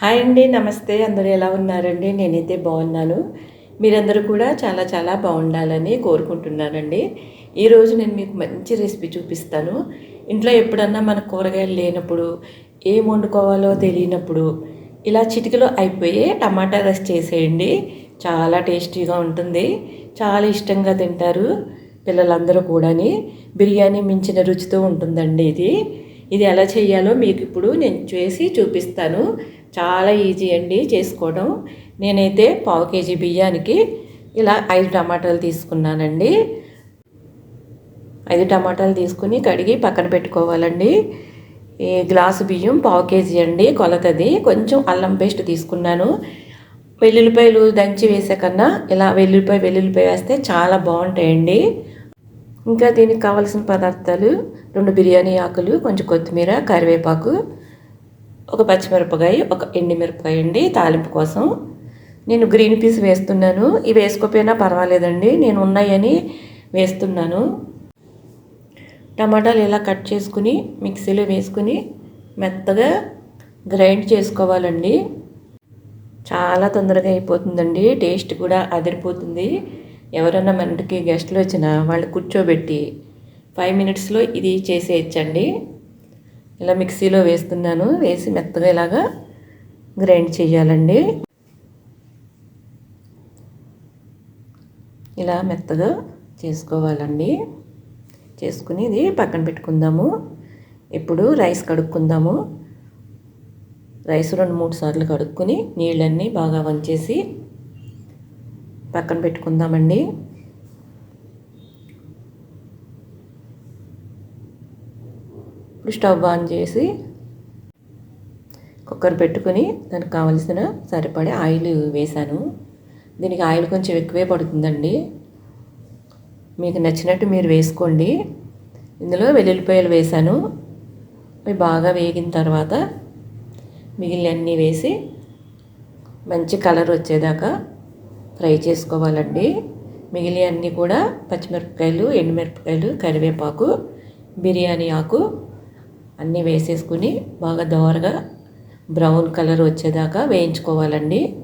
Hi అండి నమస్తే. అందరూ ఎలా ఉన్నారండి? నేనైతే బాగున్నాను. మీరందరూ కూడా చాలా చాలా బాగుండాలని కోరుకుంటున్నానండి. ఈరోజు నేను మీకు మంచి రెసిపీ చూపిస్తాను. ఇంట్లో ఎప్పుడన్నా మన కూరగాయలు లేనప్పుడు ఏం వండుకోవాలో తెలియనప్పుడు ఇలా చిటికలో అయిపోయి టమాటా రస్ చేసేయండి. చాలా టేస్టీగా ఉంటుంది. చాలా ఇష్టంగా తింటారు పిల్లలందరూ కూడాని. బిర్యానీ మించిన రుచితో ఉంటుందండి ఇది. ఇది ఎలా చేయాలో మీకు ఇప్పుడు నేను చేసి చూపిస్తాను. చాలా ఈజీ అండి చేసుకోవడం. నేనైతే పావు కేజీ బియ్యానికి ఇలా ఐదు టమాటాలు తీసుకున్నానండి. ఐదు టమాటాలు తీసుకుని కడిగి పక్కన పెట్టుకోవాలండి. ఈ గ్లాసు బియ్యం పావు కేజీ అండి కొలతది. కొంచెం అల్లం పేస్ట్ తీసుకున్నాను. వెల్లుల్లిపాయలు దంచి వేసే కన్నా ఇలా వెల్లుల్లిపాయ వెల్లుల్లిపాయ వేస్తే చాలా బాగుంటాయండి. ఇంకా దీనికి కావాల్సిన పదార్థాలు రెండు బిర్యానీ ఆకులు కొంచెం కొత్తిమీర కరివేపాకు ఒక పచ్చిమిరపకాయ ఒక ఎండిమిరపకాయ అండి తాలింపు కోసం. నేను గ్రీన్ పీస్ వేస్తున్నాను. ఇవి వేసుకోపోయినా పర్వాలేదండి. నేను ఉన్నాయని వేస్తున్నాను. టమాటాలు ఇలా కట్ చేసుకుని మిక్సీలో వేసుకుని మెత్తగా గ్రైండ్ చేసుకోవాలండి. చాలా తొందరగా అయిపోతుందండి. టేస్ట్ కూడా అదిరిపోతుంది. ఎవరైనా మన ఇంటికి గెస్ట్లు వచ్చినా వాళ్ళు కూర్చోబెట్టి ఫైవ్ మినిట్స్లో ఇది చేసేయచ్చండి. ఇలా మిక్సీలో వేస్తున్నాను. వేసి మెత్తగా ఇలాగా గ్రైండ్ చేయాలండి. ఇలా మెత్తగా చేసుకోవాలండి. చేసుకుని ఇది పక్కన పెట్టుకుందాము. ఇప్పుడు రైస్ కడుక్కుందాము. రైస్ రెండు మూడు సార్లు కడుక్కొని నీళ్ళన్నీ బాగా వంచేసి పక్కన పెట్టుకుందామండి. ఇప్పుడు స్టవ్ ఆన్ చేసి కుక్కర్ పెట్టుకొని దానికి కావలసిన సరిపడే ఆయిల్ వేశాను. దీనికి ఆయిల్ కొంచెం ఎక్కువే పడుతుందండి. మీకు నచ్చినట్టు మీరు వేసుకోండి. ఇందులో వెల్లుల్లిపాయలు వేశాను. అవి బాగా వేగిన తర్వాత మిగిలినన్నీ వేసి మంచి కలర్ వచ్చేదాకా ఫ్రై చేసుకోవాలండి. మిగిలి అన్నీ కూడా పచ్చిమిరపకాయలు ఎండుమిరపకాయలు కరివేపాకు బిర్యానీ ఆకు అన్నీ వేసేసుకుని బాగా దోరగా బ్రౌన్ కలర్ వచ్చేదాకా వేయించుకోవాలండి.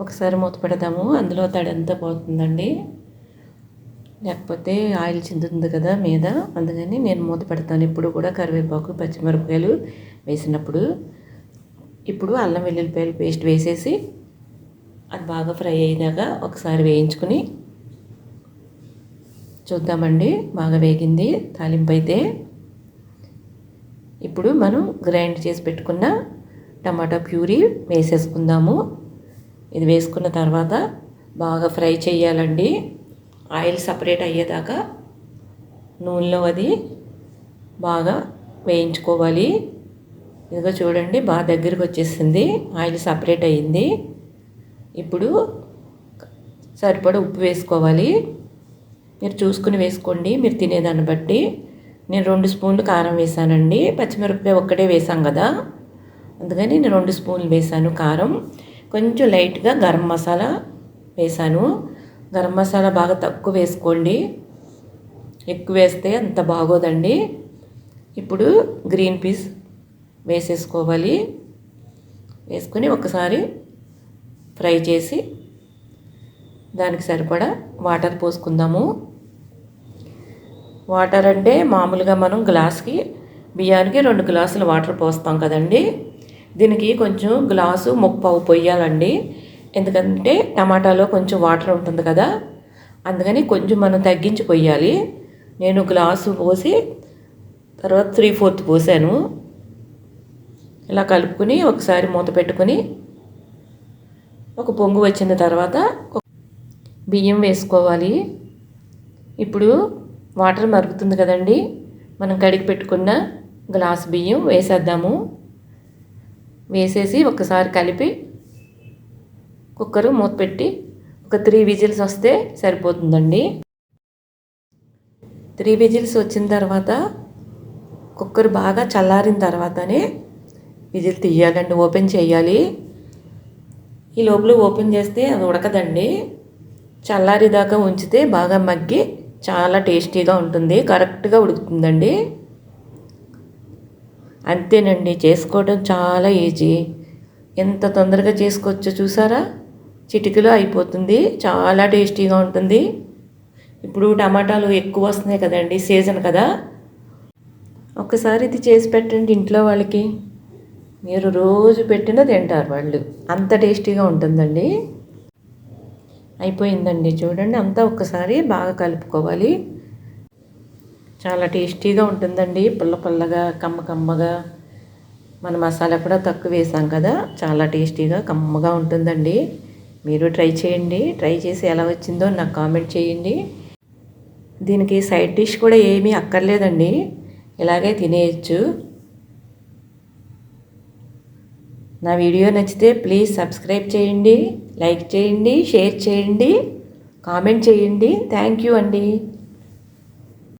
ఒకసారి మూత పెడదాము. అందులో తడంతా పోతుందండి. లేకపోతే ఆయిల్ చిందుతుంది కదా మీద. అందుకని నేను మూత పెడతాను. ఇప్పుడు కూడా కరివేపాకు పచ్చిమిరపకాయలు వేసినప్పుడు. ఇప్పుడు అల్లం వెల్లుల్లిపాయలు పేస్ట్ వేసేసి అది బాగా ఫ్రై అయ్యేదాకా ఒకసారి వేయించుకుని చూద్దామండి. బాగా వేగింది. తాలింపు అయితే ఇప్పుడు మనం గ్రైండ్ చేసి పెట్టుకున్న టమాటా ప్యూరీ వేసేసుకుందాము. ఇది వేసుకున్న తర్వాత బాగా ఫ్రై చేయాలండి. ఆయిల్ సపరేట్ అయ్యేదాకా నూనెలో అది బాగా వేయించుకోవాలి. ఇదిగో చూడండి బాగా దగ్గరికి వచ్చేసింది. ఆయిల్ సపరేట్ అయ్యింది. ఇప్పుడు సరిపడ ఉప్పు వేసుకోవాలి. మీరు చూసుకుని వేసుకోండి మీరు తినేదాన్ని బట్టి. నేను రెండు స్పూన్లు కారం వేసానండి. పచ్చిమిరపకాయ ఒక్కటే వేసాం కదా. అందుకని నేను రెండు స్పూన్లు వేసాను కారం. కొంచెం లైట్గా గరం మసాలా వేసాను. గరం మసాలా బాగా తక్కువ వేసుకోండి. ఎక్కువ వేస్తే అంత బాగోదండి. ఇప్పుడు గ్రీన్ పీస్ వేసేసుకోవాలి. వేసుకొని ఒకసారి ఫ్రై చేసి దానికి సరిపడా వాటర్ పోసుకుందాము. వాటర్ అంటే మామూలుగా మనం గ్లాస్కి బియ్యానికి రెండు గ్లాసులు వాటర్ పోస్తాం కదండి. దీనికి కొంచెం గ్లాసు ముప్పావు పొయ్యాలండి ఎందుకంటే టమాటాలో కొంచెం వాటర్ ఉంటుంది కదా. అందుకని కొంచెం మనం తగ్గించి పొయ్యాలి నేను గ్లాసు పోసి తర్వాత త్రీ ఫోర్త్ పోసాను. ఇలా కలుపుకొని ఒకసారి మూత పెట్టుకొని ఒక పొంగు వచ్చిన తర్వాత బియ్యం వేసుకోవాలి. ఇప్పుడు వాటర్ మరుగుతుంది కదండి. మనం కడిగి పెట్టుకున్న గ్లాస్ బియ్యం వేసేద్దాము. వేసేసి ఒకసారి కలిపి కుక్కర్ మూత పెట్టి ఒక త్రీ విజిల్స్ వస్తే సరిపోతుందండి. త్రీ విజిల్స్ వచ్చిన తర్వాత కుక్కర్ బాగా చల్లారిన తర్వాతనే విజిల్ తీయాలండి. ఓపెన్ చేయాలి. ఈ లోపల ఓపెన్ చేస్తే అది ఉడకదండి. చల్లారిదాకా ఉంచితే బాగా మగ్గి చాలా టేస్టీగా ఉంటుంది కరెక్ట్గా ఉడుకుతుందండి. అంతేనండి చేసుకోవడం చాలా ఈజీ. ఎంత తొందరగా చేసుకోవచ్చో చూసారా? చిటికలో అయిపోతుంది చాలా టేస్టీగా ఉంటుంది. ఇప్పుడు టమాటాలు ఎక్కువ వస్తున్నాయి కదండి సీజన్ కదా. ఒకసారి ఇది చేసి పెట్టండి ఇంట్లో వాళ్ళకి. మీరు రోజు పెట్టినా తింటారు వాళ్ళు అంత టేస్టీగా ఉంటుందండి. అయిపోయిందండి. చూడండి అంతా ఒక్కసారి బాగా కలుపుకోవాలి. చాలా టేస్టీగా ఉంటుందండి. పుల్ల పుల్లగా కమ్మ కమ్మగా. మన మసాలా కూడా తక్కువ వేసాం కదా చాలా టేస్టీగా కమ్మగా ఉంటుందండి. మీరు ట్రై చేయండి. ట్రై చేసి ఎలా వచ్చిందో నాకు కామెంట్ చేయండి. దీనికి సైడ్ డిష్ కూడా ఏమీ అక్కర్లేదండి. ఇలాగే తినేయచ్చు. నా వీడియో నచ్చితే ప్లీజ్ సబ్స్క్రైబ్ చేయండి లైక్ చేయండి షేర్ చేయండి కామెంట్ చేయండి. థ్యాంక్ యూ అండి.